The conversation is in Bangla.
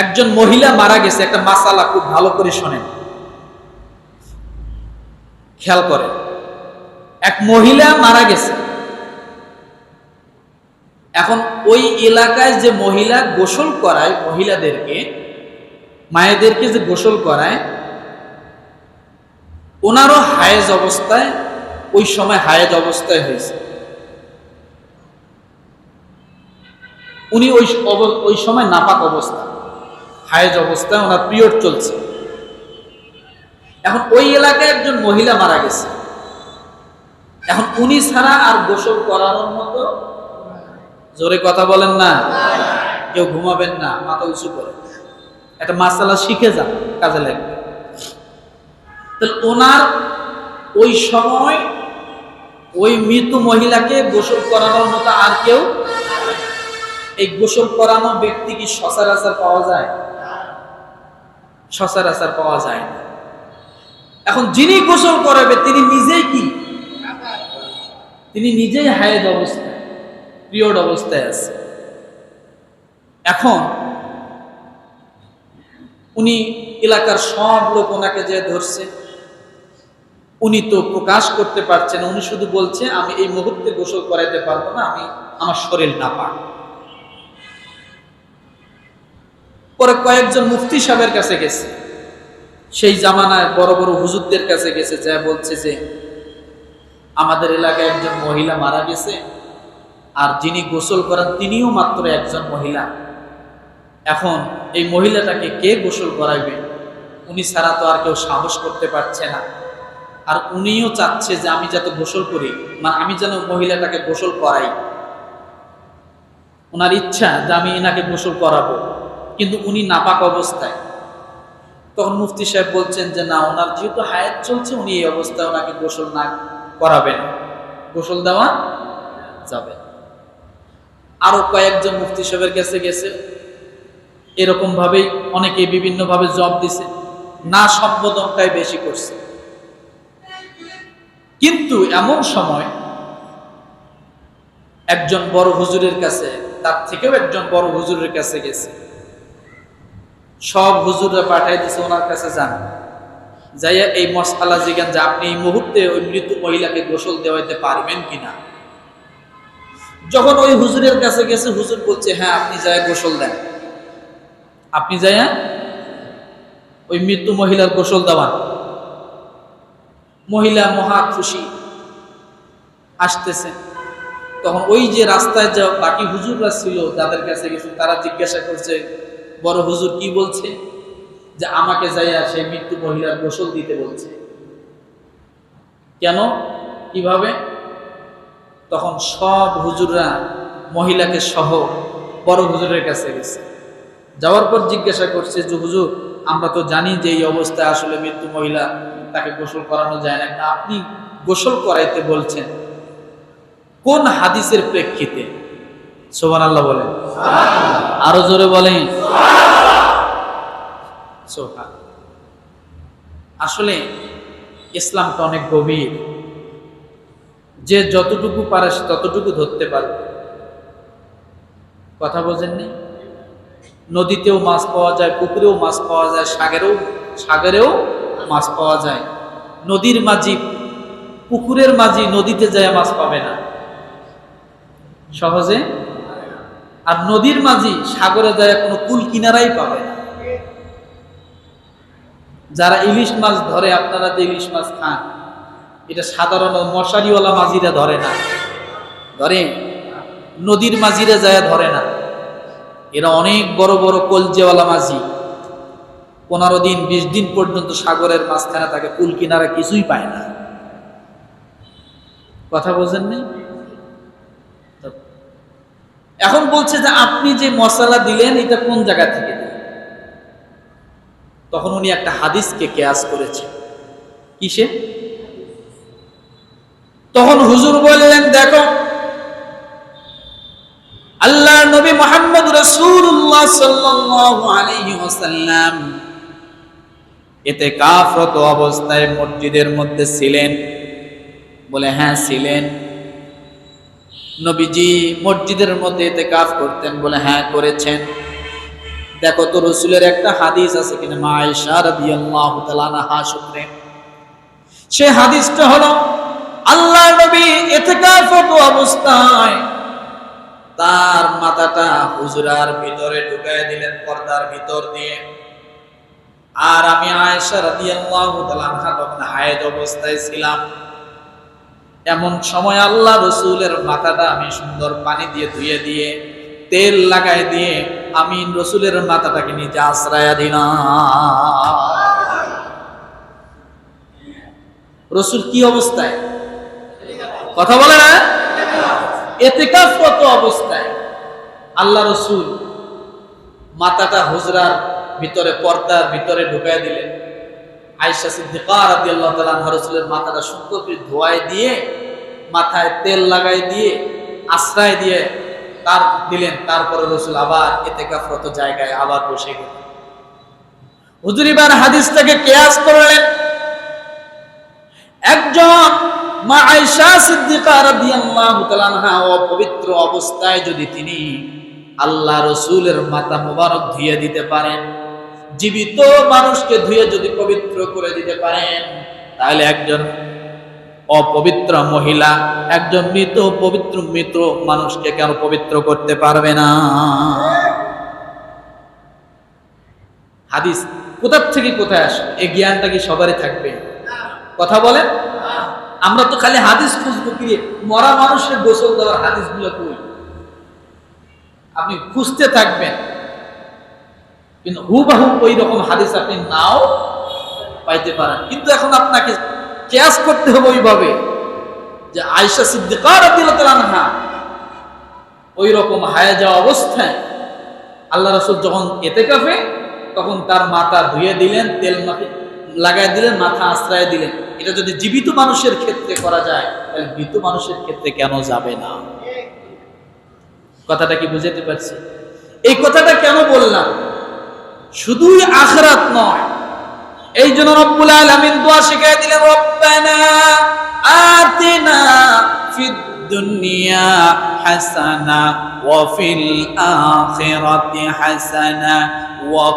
একজন মহিলা মারা গেছে, একটা মাসালা খুব ভালো করে শোনেন। খেয়াল করেন, এক মহিলা মারা গেছে। এখন ওই এলাকায় যে মহিলা গোসল করায় মহিলাদেরকে, মায়েদেরকে যে গোসল করায়, ওনারও হায়েজ অবস্থায়, ওই সময় হায়েজ অবস্থায় হয়েছে। উনি ওই ওই সময় নাপাক অবস্থা। হায়েজ অবস্থায় ওনার পিরিয়ড চলছে। এখন ওই এলাকায় একজন মহিলা মারা গেছে। এখন উনি ছাড়া আর গোসল করানোর মতো জোরে কথা বলেন না। কেউ ঘুমাবেন না, মাথা উঁচু করে। একটা মাসালা শিখে যান, কাজে লাগবে। তাহলে ওনার ওই সময় ওই মৃত মহিলাকে গোসল করানোর মতো আর কেউ এই গোসল করানো ব্যক্তি কি সচরাচর পাওয়া যায়? সচরাচর পাওয়া যায় না। এখন যিনি গোসল করাবে, তিনি নিজেই কি? তিনি নিজেই হায়েদ অবস্থায়, পিরিয়ড অবস্থায় আছে। এখন উনি এলাকার সব লোক ওনাকে যে ধরছে, উনি তো প্রকাশ করতে পারছেন উনি শুধু বলছে, আমি এই মুহূর্তে গোসল করাইতে পারব না, আমি আমার শরীর না পাক পরে কয়েকজন মুফতি সাহেবের কাছে গেছে। সেই জামানায় বড় বড় হুজুরদের কাছে গেছে, যা বলছে যে, আমাদের এলাকায় একজন মহিলা মারা গেছে, আর যিনি গোসল করেন তিনিও মাত্র একজন মহিলা। এখন এই মহিলাটাকে কে গোসল করাইবে? উনি ছাড়া তো আর কেউ সাহস করতে পারছে না। আর উনিও চাচ্ছে যে, আমি যাতে গোসল করি মানে আমি যেন মহিলাটাকে গোসল করাই। ওনার ইচ্ছা যে, আমি এনাকে গোসল করাবো। কিন্তু উনি নাপাক অবস্থায়। তখন মুফতি সাহেব বলছেন যে, না, ওনার যেহেতু হায়াত চলছে, উনি এই অবস্থায় ওনাকে গোসল না করাবেন। গোসল দেওয়া যাবে। না। আরও কয়েকজন মুফতি সাহেবের কাছে গেছে। এরকম ভাবেই অনেকে বিভিন্ন ভাবে জব দিছে। না, সম্বোধনটাই বেশি করছে। কিন্তু এমন সময় একজন বড় হুজুরের কাছে, তার থেকেও একজন বড় হুজুরের কাছে গেছে। সব হুজুররা পাঠাই দিছে ওনার কাছে যান। যাইয়া এই মশালা জিগান যে আপনি এই মুহূর্তে ওই মৃত মহিলাকে গোসল দেওয়াইতে পারবেন কিনা। যখন ওই হুজুরের কাছে গেছে, হুজুর বলছে হ্যাঁ আপনি যায় গোসল দেন। আপনি যাইয়া ওই মৃত্যু মহিলার গোসল দেওয়ান। মহিলা মহা খুশি, আসতেছে। তখন ওই যে রাস্তায় যা বাকি হুজুররা ছিল, যাদের কাছে গেছে, তারা জিজ্ঞাসা করছে বড় হুজুর কি বলছে? যে আমাকে যাইয়া সেই মৃত্যু মহিলার গোসল দিতে বলছে। কেন? কীভাবে? তখন সব হুজুররা মহিলাকে সহ বড় হুজুরের কাছে গেছে। যাওয়ার পর জিজ্ঞাসা করছে যে, হুজুর, আমরা তো জানি যে এই অবস্থায় আসলে মৃত্যু মহিলা তাকে গোসল করানো যায় না। আপনি গোসল করাইতে বলছেন। কোন হাদিসের প্রেক্ষিতে? সোহান আল্লাহ বলেন। আরও জোরে বলেন। আসলে ইসলামটা অনেক গভীর। যে যতটুকু পারে সে ততটুকু ধরতে পারবে। কথা বোঝেননি? নদীতেও মাছ পাওয়া যায়, পুকুরেও মাছ পাওয়া যায়, সাগরেও সাগরেও মাছ পাওয়া যায়। নদীর মাঝি, পুকুরের মাঝি নদীতে যায়, মাছ পাবে না। সহজে আর নদীর মাঝি সাগরে যায় কোনো কুল কিনারাই পাবে না। যারা ইলিশ মাছ ধরে, আপনারা যে ইলিশ মাছ খান, এটা সাধারণ মশারিওয়ালা মাঝিরা ধরে না। ধরে? নদীর মাঝিরা যায় ধরে না। এরা অনেক বড় বড় কলজেওয়ালা মাঝি। পনেরো দিন, বিশ দিন পর্যন্ত সাগরের মাঝখানে তাকে কুল কিনারা কিছুই পায় না। কথা বোঝেন নেই? এখন বলছে যে আপনি যে মশলা দিলেন, এটা কোন জায়গা থেকে দিলেন? তখন উনি একটা হাদিসকে কেয়াস করেছে। কিসে? তখন হুজুর বললেন, দেখো আল্লাহ নবী মোহাম্মদ রসুল্লাহ ওয়াসাল্লাম এতে কাফরত অবস্থায় মসজিদের মধ্যে ছিলেন। বলে হ্যাঁ ছিলেন। নবীজি মসজিদের মধ্যে এতে কাফ করতেন, বলে হ্যাঁ করেছেন। দেখো তো, রসুলের একটা হাদিস আছে কিনা? মা আয়েশা রাদিয়াল্লাহু তাআলা সে হাদিসটা হলো, আল্লাহ নবী ইতিকাফত অবস্থায়। তার মাথাটা হুজরার ভিতরে ঢুকায় দিলেন, পর্দার ভিতর দিয়ে। আর আমি আয়েশা রাদিয়াল্লাহু তাআলা তখন হায়েদ অবস্থায় ছিলাম এমন সময় আল্লাহ রসুলের মাথাটা আমি সুন্দর পানি দিয়ে ধুয়ে দিয়ে, তেল লাগাই দিয়ে আমি রসুলের মাথাটাকে নিজে আশ্রয়া দিলাম। রসুল কি অবস্থায়? কথা বলে না? এতেকাফরত অবস্থায়? আল্লাহ রসুল মাথাটা হুজরার ভিতরে, পর্দার ভিতরে ঢুকাই দিলেন। আয়েশা সিদ্দিকা আনহা রাসূলের মাথাটা সুন্দর করে ধোয়ায় দিয়ে, মাথায় তেল লাগাই দিয়ে, আশ্রয় দিয়ে তার দিলেন। তারপরে রসুল আবার এতেকাফরত জায়গায় আবার বসে গেলেন। হুজুর, এবার হাদিসটাকে কেয়াস করলেন। একজন মা আয়েশা সিদ্দিকা রাদিয়াল্লাহু তাআলা অপবিত্র অবস্থায় যদি তিনি আল্লাহ রসুলের মাথা মোবারক ধুয়ে দিতে পারেন জীবিত মানুষকে ধুয়ে যদি পবিত্র করে দিতে পারেন, তাহলে একজন অপবিত্র মহিলা, একজন মৃত, পবিত্র মৃত মানুষকে কেন পবিত্র করতে পারবে না? হাদিস কোথার থেকে কোথায় আসে? এই জ্ঞানটা কি সবারই থাকবে? কথা বলেন। আমরা তো খালি হাদিস খুঁজবো কি মরা মানুষের গোসল দেওয়ার হাদিসগুলো কই? আপনি খুঁজতে থাকবেন। কিন্তু হুবাহু ওই রকম হাদিস আপনি নাও পাইতে পারেন। কিন্তু এখন আপনাকে কেয়াস করতে হবে ওইভাবে যে আয়সা সিদ্দিকা রাদিয়াল্লাহু আনহা ওই রকম হায়া যাওয়া অবস্থায় আল্লাহ রসুল যখন এতে কাফে তখন তার মাথা ধুয়ে দিলেন, তেল মাখে লাগাই দিলেন, মাথা আশ্রয় দিলেন। এটা যদি জীবিত মানুষের ক্ষেত্রে করা যায়, তাহলে মৃত মানুষের ক্ষেত্রে কেন যাবে না? কথাটা কি বুঝাতে পারছি? এই কথাটা কেন বললাম? শুধুই আখরাত নয়। এই জন্য রব্বুল আলামিন দোয়া শিখাই দিলেন, রব্বানা আতিনা ফিদ দুনিয়া হাসানা ওয়া ফিল আখিরাতি হাসানা ওয়া